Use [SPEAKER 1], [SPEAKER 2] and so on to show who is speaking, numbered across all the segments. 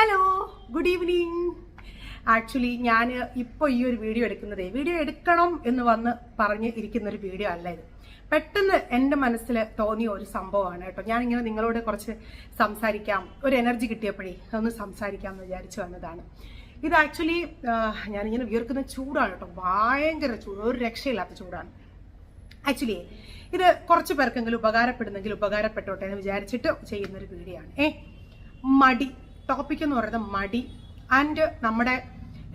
[SPEAKER 1] Hello good evening actually ഞാൻ ഇപ്പോൾ ഈ ഒരു വീഡിയോ എടുക്കുന്നതേ വീഡിയോ എടുക്കണം എന്ന് വന്ന് പറഞ്ഞ് ഇരിക്കുന്ന ഒരു വീഡിയോ അല്ല ഇത്. പെട്ടെന്ന് എന്റെ മനസ്സിൽ തോന്നിയ ഒരു സംഭവമാണ് കേട്ടോ. ഞാനിങ്ങനെ നിങ്ങളോട് കുറച്ച് സംസാരിക്കാം. ഒരു എനർജി കിട്ടിയപ്പോഴേ ഒന്ന് സംസാരിക്കാം എന്ന് വിചാരിച്ചു വന്നതാണ്. ഇത് ആക്ച്വലി ഞാനിങ്ങനെ വിയർക്കുന്ന ചൂടാണ് കേട്ടോ. ഭയങ്കര ചൂട് ഒരു രക്ഷയില്ലാത്ത ചൂടാണ്. ആക്ച്വലി ഇത് കുറച്ച് പേർക്കെങ്കിലും ഉപകാരപ്പെടുന്നെങ്കിൽ ഉപകാരപ്പെട്ടോട്ടെ എന്ന് വിചാരിച്ചിട്ട് ചെയ്യുന്നൊരു വീഡിയോ ആണ്. ഏ മടി. ടോപ്പിക് എന്ന് പറയുന്നത് മടി ആൻഡ് നമ്മുടെ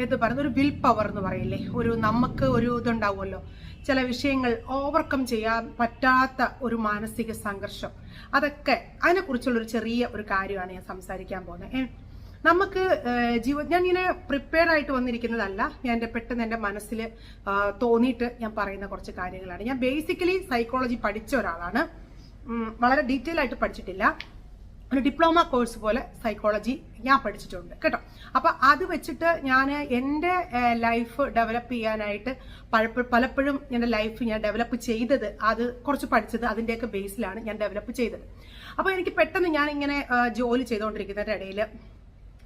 [SPEAKER 1] എന്ത് പറയുന്ന ഒരു വിൽ പവർ എന്ന് പറയില്ലേ? ഒരു നമുക്ക് ഒരു ഇതുണ്ടാവുമല്ലോ. ചില വിഷയങ്ങൾ ഓവർകം ചെയ്യാൻ പറ്റാത്ത ഒരു മാനസിക സംഘർഷം. അതൊക്കെ അതിനെക്കുറിച്ചുള്ള ഒരു ചെറിയ ഒരു കാര്യമാണ് ഞാൻ സംസാരിക്കാൻ പോകുന്നത്. നമുക്ക് ജീവ ഞാൻ ഇങ്ങനെ പ്രിപ്പയർ ആയിട്ട് വന്നിരിക്കുന്നതല്ല. ഞാൻ എന്റെ പെട്ടെന്ന് എന്റെ മനസ്സിൽ തോന്നിയിട്ട് ഞാൻ പറയുന്ന കുറച്ച് കാര്യങ്ങളാണ്. ഞാൻ ബേസിക്കലി സൈക്കോളജി പഠിച്ച ഒരാളാണ്. വളരെ ഡീറ്റെയിൽ ആയിട്ട് പഠിച്ചിട്ടില്ല. ഒരു ഡിപ്ലോമ കോഴ്സ് പോലെ സൈക്കോളജി ഞാൻ പഠിച്ചിട്ടുണ്ട് കേട്ടോ. അപ്പൊ അത് വെച്ചിട്ട് ഞാൻ എന്റെ ലൈഫ് ഡെവലപ്പ് ചെയ്യാനായിട്ട് പലപ്പ- പലപ്പോഴും എന്റെ ലൈഫ് ഞാൻ ഡെവലപ്പ് ചെയ്തത് അത് കുറച്ച് പഠിച്ചത് അതിന്റെയൊക്കെ ബേസിലാണ് ഞാൻ ഡെവലപ്പ് ചെയ്തത്. അപ്പോൾ എനിക്ക് പെട്ടെന്ന് ഞാൻ ഇങ്ങനെ ജോലി ചെയ്തുകൊണ്ടിരിക്കുന്നതിന്റെ ഇടയിൽ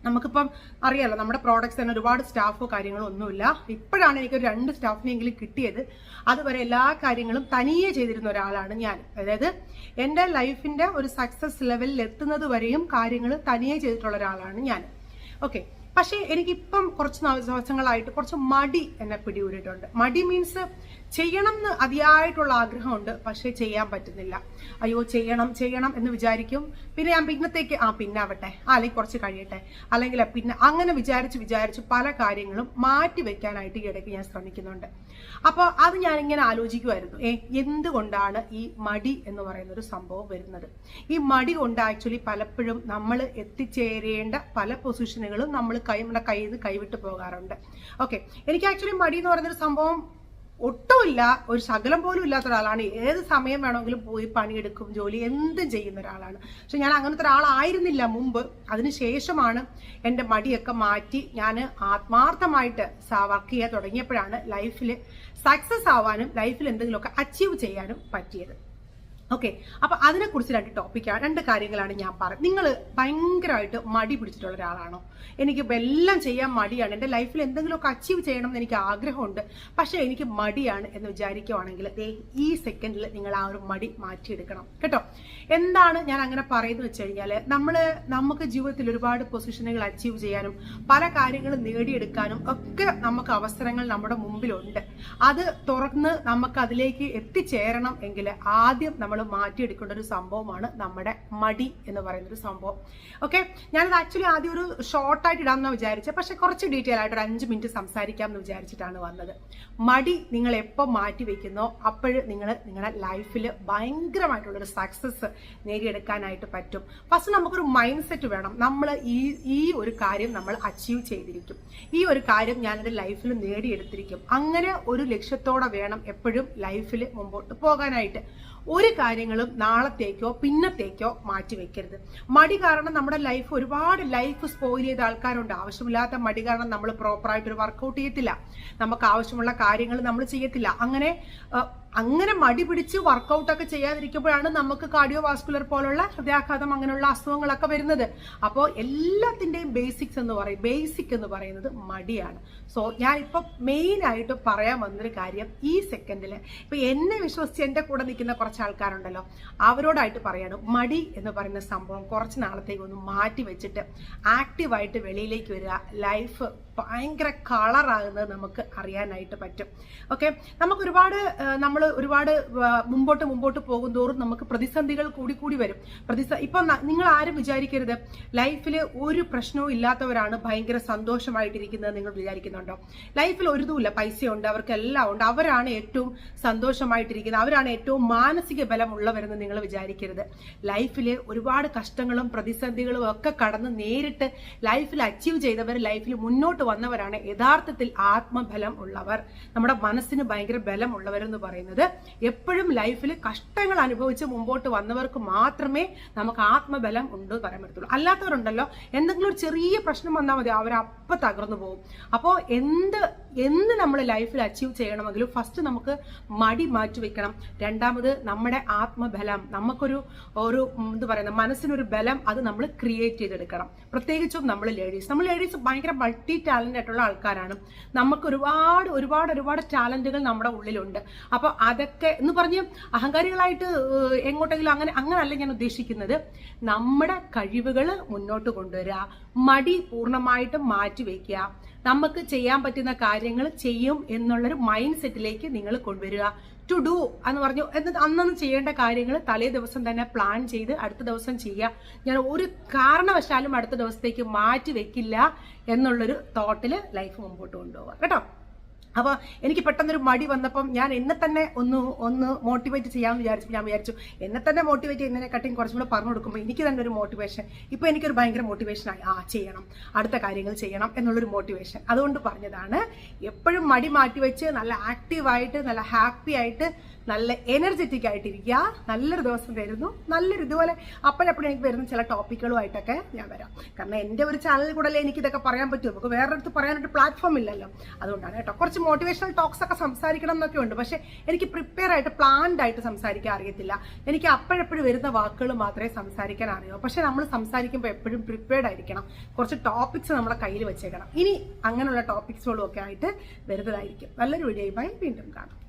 [SPEAKER 1] നമുക്കിപ്പം അറിയാലോ നമ്മുടെ പ്രോഡക്റ്റ്സ് തന്നെ ഒരുപാട് സ്റ്റാഫോ കാര്യങ്ങളോ ഒന്നുമില്ല. ഇപ്പോഴാണ് എനിക്ക് രണ്ട് സ്റ്റാഫിനെങ്കിലും കിട്ടിയത്. അതുവരെ എല്ലാ കാര്യങ്ങളും തനിയെ ചെയ്തിരുന്ന ഒരാളാണ് ഞാൻ. അതായത് എന്റെ ലൈഫിന്റെ ഒരു സക്സസ് ലെവലിൽ എത്തുന്നത് വരെയും കാര്യങ്ങൾ തനിയെ ചെയ്തിട്ടുള്ള ഒരാളാണ് ഞാൻ. ഓക്കെ പക്ഷേ എനിക്കിപ്പം കുറച്ച് ദിവസങ്ങളായിട്ട് കുറച്ച് മടി എന്നെ പിടികൂടിയിട്ടുണ്ട്. മടി മീൻസ് ചെയ്യണം എന്ന് അതിയായിട്ടുള്ള ആഗ്രഹമുണ്ട് പക്ഷേ ചെയ്യാൻ പറ്റുന്നില്ല. അയ്യോ ചെയ്യണം ചെയ്യണം എന്ന് വിചാരിക്കും. പിന്നെ ഞാൻ പിന്നത്തേക്ക് ആ പിന്നെ ആവട്ടെ അല്ലെങ്കിൽ കുറച്ച് കഴിയട്ടെ. അല്ലെങ്കിൽ പിന്നെ അങ്ങനെ വിചാരിച്ച് വിചാരിച്ച് പല കാര്യങ്ങളും മാറ്റി വെക്കാനായിട്ട് ഈ ഇടയ്ക്ക് ഞാൻ ശ്രമിക്കുന്നുണ്ട്. അപ്പോൾ അത് ഞാൻ ഇങ്ങനെ ആലോചിക്കുമായിരുന്നു ഏ എന്തുകൊണ്ടാണ് ഈ മടി എന്ന് പറയുന്ന ഒരു സംഭവം വരുന്നത്? ഈ മടി കൊണ്ട് ആക്ച്വലി പലപ്പോഴും നമ്മൾ എത്തിച്ചേരേണ്ട പല പൊസിഷനുകളും നമ്മൾ കൈ നമ്മുടെ കയ്യിൽ നിന്ന് കൈവിട്ട് പോകാറുണ്ട്. ഓക്കെ എനിക്ക് ആക്ച്വലി മടി എന്ന് പറയുന്നൊരു സംഭവം ഒട്ടുമില്ല. ഒരു ശകലം പോലും ഇല്ലാത്ത ഒരാളാണ്. ഏത് സമയം വേണമെങ്കിലും പോയി പണിയെടുക്കും ജോലി എന്തും ചെയ്യുന്ന ഒരാളാണ്. പക്ഷെ ഞാൻ അങ്ങനത്തെ ഒരാളായിരുന്നില്ല മുമ്പ്. അതിനുശേഷമാണ് എന്റെ മടിയൊക്കെ മാറ്റി ഞാൻ ആത്മാർത്ഥമായിട്ട് വർക്ക് ചെയ്യാൻ തുടങ്ങിയപ്പോഴാണ് ലൈഫിൽ സക്സസ് ആവാനും ലൈഫിൽ എന്തെങ്കിലുമൊക്കെ അച്ചീവ് ചെയ്യാനും പറ്റിയത്. ഓക്കെ അപ്പൊ അതിനെക്കുറിച്ച് രണ്ട് ടോപ്പിക്കാണ് രണ്ട് കാര്യങ്ങളാണ് ഞാൻ പറയുന്നത് നിങ്ങൾ ഭയങ്കരമായിട്ട് മടി പിടിച്ചിട്ടുള്ള ഒരാളാണോ? എനിക്ക് എല്ലാം ചെയ്യാൻ മടിയാണ് എന്റെ ലൈഫിൽ എന്തെങ്കിലുമൊക്കെ അച്ചീവ് ചെയ്യണം എന്ന് എനിക്ക് ആഗ്രഹമുണ്ട്. പക്ഷേ എനിക്ക് മടിയാണ് എന്ന് വിചാരിക്കുവാണെങ്കിൽ ഈ സെക്കൻഡിൽ നിങ്ങൾ ആ ഒരു മടി മാറ്റിയെടുക്കണം. കേട്ടോ? എന്താണ് ഞാൻ അങ്ങനെ പറയുന്നത് വെച്ച് കഴിഞ്ഞാൽ നമ്മൾ നമുക്ക് ജീവിതത്തിൽ ഒരുപാട് പൊസിഷനുകൾ അച്ചീവ് ചെയ്യാനും പല കാര്യങ്ങളും നേടിയെടുക്കാനും ഒക്കെ നമുക്ക് അവസരങ്ങൾ നമ്മുടെ മുമ്പിലുണ്ട്. അത് തുറന്ന് നമുക്ക് അതിലേക്ക് എത്തിച്ചേരണം എങ്കിൽ ആദ്യം നമ്മൾ മാറ്റിയെടുക്കേണ്ട ഒരു സംഭവമാണ് നമ്മുടെ മടി എന്ന് പറയുന്ന ഒരു സംഭവം. ഓക്കെ ഞാനത് ആക്ച്വലി ആദ്യം ഒരു ഷോർട്ടായിട്ട് ഇടാമെന്ന് വിചാരിച്ചത് പക്ഷെ കുറച്ച് ഡീറ്റെയിൽ ആയിട്ട് ഒരു അഞ്ച് മിനിറ്റ് സംസാരിക്കാം എന്ന് വിചാരിച്ചിട്ടാണ് വന്നത്. മടി നിങ്ങൾ എപ്പോൾ മാറ്റി വെക്കുന്നോ അപ്പോഴ് നിങ്ങൾ നിങ്ങളുടെ ലൈഫിൽ ഭയങ്കരമായിട്ടുള്ളൊരു സക്സസ് നേടിയെടുക്കാനായിട്ട് പറ്റും. ഫസ്റ്റ് നമുക്കൊരു മൈൻഡ് സെറ്റ് വേണം. നമ്മൾ ഈ ഈ ഒരു കാര്യം നമ്മൾ അച്ചീവ് ചെയ്തിരിക്കും. ഈ ഒരു കാര്യം ഞാൻ എന്റെ ലൈഫിൽ നേടിയെടുത്തിരിക്കും. അങ്ങനെ ഒരു ലക്ഷ്യത്തോടെ വേണം എപ്പോഴും ലൈഫിൽ മുമ്പോട്ട് പോകാനായിട്ട്. ഒരു കാര്യങ്ങളും നാളത്തേക്കോ പിന്നത്തേക്കോ മാറ്റി വെക്കരുത്. മടി കാരണം നമ്മുടെ ലൈഫ് ഒരുപാട് ലൈഫ് സ്പോയിൽ ചെയ്ത ആൾക്കാരുണ്ട്. ആവശ്യമില്ലാത്ത മടി കാരണം നമ്മൾ പ്രോപ്പറായിട്ട് ഒരു വർക്കൗട്ട് ചെയ്യത്തില്ല. നമുക്ക് ആവശ്യമുള്ള കാര്യങ്ങൾ നമ്മൾ ചെയ്യത്തില്ല. അങ്ങനെ അങ്ങനെ മടി പിടിച്ച് വർക്കൗട്ട് ഒക്കെ ചെയ്യാതിരിക്കുമ്പോഴാണ് നമുക്ക് കാർഡിയോ വാസ്കുലർ പോലുള്ള ഹൃദയാഘാതം അങ്ങനെയുള്ള അസുഖങ്ങളൊക്കെ വരുന്നത്. അപ്പോൾ എല്ലാത്തിന്റെയും ബേസിക്സ് എന്ന് പറയും ബേസിക് എന്ന് പറയുന്നത് മടിയാണ്. സോ ഞാൻ ഇപ്പം മെയിൻ ആയിട്ട് പറയാൻ വന്നൊരു കാര്യം ഈ സെക്കൻഡിൽ ഇപ്പം എന്നെ വിശ്വസിച്ച് എന്റെ കൂടെ നിൽക്കുന്ന കുറച്ച് ആൾക്കാരുണ്ടല്ലോ. അവരോടായിട്ട് പറയാണ് മടി എന്ന് പറയുന്ന സംഭവം കുറച്ച് നാളത്തേക്ക് ഒന്ന് മാറ്റി വെച്ചിട്ട് ആക്റ്റീവായിട്ട് വെളിയിലേക്ക് വരിക. ലൈഫ് ഭയങ്കര കളറാകുന്നത് നമുക്ക് അറിയാനായിട്ട് പറ്റും. ഓക്കെ നമുക്ക് ഒരുപാട് നമ്മൾ ഒരുപാട് ആ, മുമ്പോട്ട് മുമ്പോട്ട് പോകും തോറും നമുക്ക് പ്രതിസന്ധികൾ കൂടി കൂടി വരും. പ്രതിസ ഇപ്പം നിങ്ങൾ ആരും വിചാരിക്കരുത്. ലൈഫിൽ ഒരു പ്രശ്നവും ഇല്ലാത്തവരാണ് ഭയങ്കര സന്തോഷമായിട്ടിരിക്കുന്നത് നിങ്ങൾ വിചാരിക്കുന്നുണ്ടോ? ലൈഫിൽ ഒരു ഇതുമില്ല പൈസയുണ്ട് അവർക്ക് എല്ലാം ഉണ്ട്. അവരാണ് ഏറ്റവും സന്തോഷമായിട്ടിരിക്കുന്നത്. അവരാണ് ഏറ്റവും മാനസിക ബലമുള്ളവരെന്ന് നിങ്ങൾ വിചാരിക്കരുത്. ലൈഫിൽ ഒരുപാട് കഷ്ടങ്ങളും പ്രതിസന്ധികളും ഒക്കെ കടന്ന് നേരിട്ട് ലൈഫിൽ അച്ചീവ് ചെയ്തവർ ലൈഫിൽ മുന്നോട്ട് വന്നവരാണ് യഥാർത്ഥത്തിൽ ആത്മബലം ഉള്ളവർ. നമ്മുടെ മനസ്സിന് ഭയങ്കര ബലമുള്ളവരെന്ന് പറയുന്നത് എപ്പോഴും ലൈഫിൽ കഷ്ടങ്ങൾ അനുഭവിച്ച് മുമ്പോട്ട് വന്നവർക്ക് മാത്രമേ നമുക്ക് ആത്മബലം ഉണ്ട് പറയാൻ പറ്റത്തുള്ളൂ. അല്ലാത്തവരുണ്ടല്ലോ എന്തെങ്കിലും ഒരു ചെറിയ പ്രശ്നം വന്നാൽ മതി അവർ അവരപ്പം തകർന്നു പോകും. അപ്പോൾ എന്ത് എന്ന് നമ്മൾ ലൈഫിൽ അച്ചീവ് ചെയ്യണമെങ്കിലും ഫസ്റ്റ് നമുക്ക് മടി മാറ്റി വെക്കണം. രണ്ടാമത് നമ്മുടെ ആത്മബലം നമുക്കൊരു ഒരു എന്ത് പറയുന്നത് മനസ്സിനൊരു ബലം അത് നമ്മൾ ക്രിയേറ്റ് ചെയ്തെടുക്കണം. പ്രത്യേകിച്ചും നമ്മൾ ലേഡീസ് നമ്മൾ ലേഡീസ് ഭയങ്കര മൾട്ടി ടാലന്റ് ആയിട്ടുള്ള ആൾക്കാരാണ്. നമുക്ക് ഒരുപാട് ഒരുപാട് ഒരുപാട് ടാലന്റുകൾ നമ്മുടെ ഉള്ളിലുണ്ട്. അപ്പോൾ അതൊക്കെ എന്ന് പറഞ്ഞ് അഹങ്കാരികളായിട്ട് എങ്ങോട്ടെങ്കിലും അങ്ങനെ അങ്ങനല്ല ഞാൻ ഉദ്ദേശിക്കുന്നത്. നമ്മുടെ കഴിവുകൾ മുന്നോട്ട് കൊണ്ടുവരിക മടി പൂർണമായിട്ടും മാറ്റി വയ്ക്കുക. നമുക്ക് ചെയ്യാൻ പറ്റുന്ന കാര്യങ്ങൾ ചെയ്യും എന്നുള്ളൊരു മൈൻഡ് സെറ്റിലേക്ക് നിങ്ങൾ കൊണ്ടുവരിക. ടു ഡു എന്ന് പറഞ്ഞു എന്നിട്ട് അന്നന്ന് ചെയ്യേണ്ട കാര്യങ്ങൾ തലേ ദിവസം തന്നെ പ്ലാൻ ചെയ്ത് അടുത്ത ദിവസം ചെയ്യുക. ഞാൻ ഒരു കാരണവശാലും അടുത്ത ദിവസത്തേക്ക് മാറ്റി വെക്കില്ല എന്നുള്ളൊരു തോട്ടിൽ ലൈഫ് മുമ്പോട്ട് കൊണ്ടുപോവുക. കേട്ടോ? അപ്പോൾ എനിക്ക് പെട്ടെന്നൊരു മടി വന്നപ്പം ഞാൻ എന്നെ തന്നെ ഒന്ന് ഒന്ന് മോട്ടിവേറ്റ് ചെയ്യാമെന്ന് വിചാരിച്ചു ഞാൻ വിചാരിച്ചു. എന്നെ തന്നെ മോട്ടിവേറ്റ് ചെയ്യുന്നതിനെക്കാട്ടിയും കുറച്ചും കൂടെ പറഞ്ഞു കൊടുക്കുമ്പോൾ എനിക്ക് തന്നെ ഒരു മോട്ടിവേഷൻ ഇപ്പോൾ എനിക്കൊരു ഭയങ്കര മോട്ടിവേഷനായി ആ ചെയ്യണം. അടുത്ത കാര്യങ്ങൾ ചെയ്യണം എന്നുള്ളൊരു മോട്ടിവേഷൻ അതുകൊണ്ട് പറഞ്ഞതാണ് എപ്പോഴും മടി മാറ്റി വെച്ച് നല്ല ആക്റ്റീവായിട്ട് നല്ല ഹാപ്പി ആയിട്ട് നല്ല എനർജറ്റിക് ആയിട്ടിരിക്കുക. നല്ലൊരു ദിവസം വരുന്നു. നല്ലൊരു ഇതുപോലെ അപ്പോഴപ്പോഴും എനിക്ക് വരുന്ന ചില ടോപ്പിക്കുകളുമായിട്ടൊക്കെ ഞാൻ വരാം. കാരണം എന്റെ ഒരു ചാനൽ കൂടെ അല്ലേ എനിക്ക് ഇതൊക്കെ പറയാൻ പറ്റും. നമുക്ക് വേറെ അടുത്ത് പറയാനായിട്ട് പ്ലാറ്റ്ഫോം ഇല്ലല്ലോ. അതുകൊണ്ടാണ് കേട്ടോ. കുറച്ച് മോട്ടിവേഷണൽ ടോക്സ് ഒക്കെ സംസാരിക്കണം എന്നൊക്കെ ഉണ്ട്. പക്ഷേ എനിക്ക് പ്രിപ്പയർ ആയിട്ട് പ്ലാൻഡ് ആയിട്ട് സംസാരിക്കാൻ അറിയത്തില്ല. എനിക്ക് അപ്പോഴപ്പോഴും വരുന്ന വാക്കുകൾ മാത്രമേ സംസാരിക്കാൻ അറിയൂ. പക്ഷേ നമ്മൾ സംസാരിക്കുമ്പോൾ എപ്പോഴും പ്രിപ്പയർഡ് ആയിരിക്കണം. കുറച്ച് ടോപ്പിക്സ് നമ്മുടെ കയ്യിൽ വെച്ചേക്കണം. ഇനി അങ്ങനെയുള്ള ടോപ്പിക്സുകളും ഒക്കെ ആയിട്ട് വരുന്നതായിരിക്കും. നല്ലൊരു വീഡിയോയുമായി വീണ്ടും കാണാം.